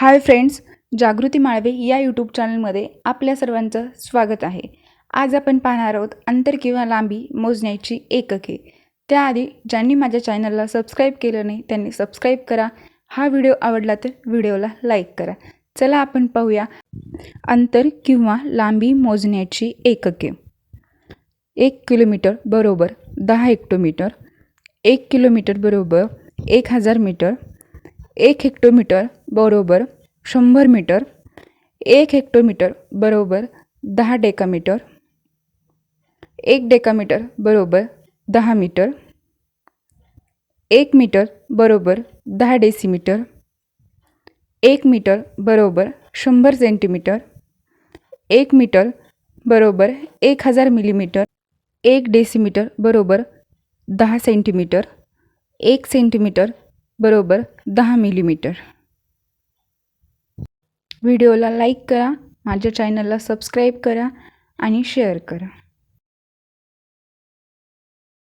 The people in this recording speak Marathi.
हाय फ्रेंड्स जागृती माळवे या यूट्यूब चॅनलमध्ये आपल्या सर्वांचं स्वागत आहे. आज आपण पाहणार आहोत अंतर किंवा लांबी मोजण्याची एकके. त्याआधी ज्यांनी माझ्या चॅनलला सबस्क्राईब केलं नाही त्यांनी सबस्क्राईब करा. हा व्हिडिओ आवडला तर व्हिडिओला लाईक करा. चला आपण पाहूया अंतर किंवा लांबी मोजण्याची एकके. एक किलोमीटर बरोबर दहा हेक्टोमीटर एक किलोमीटर बरोबर एक हजार मीटर एक हेक्टोमीटर बरोबर शंभर मीटर एक हेक्टोमीटर बरोबर दहा डेकामीटर एक डेकामीटर बरोबर दहा मीटर एक मीटर बरोबर दहा डेसिमीटर एक मीटर बरोबर शंभर सेंटीमीटर एक मीटर बरोबर एक हजार मिलीमीटर एक डेसिमीटर बरोबर दहा सेंटीमीटर एक सेंटीमीटर बरोबर दहा मिलीमीटर. व्हिडिओला लाईक करा माझ्या चॅनलला सबस्क्राईब करा आणि शेअर करा.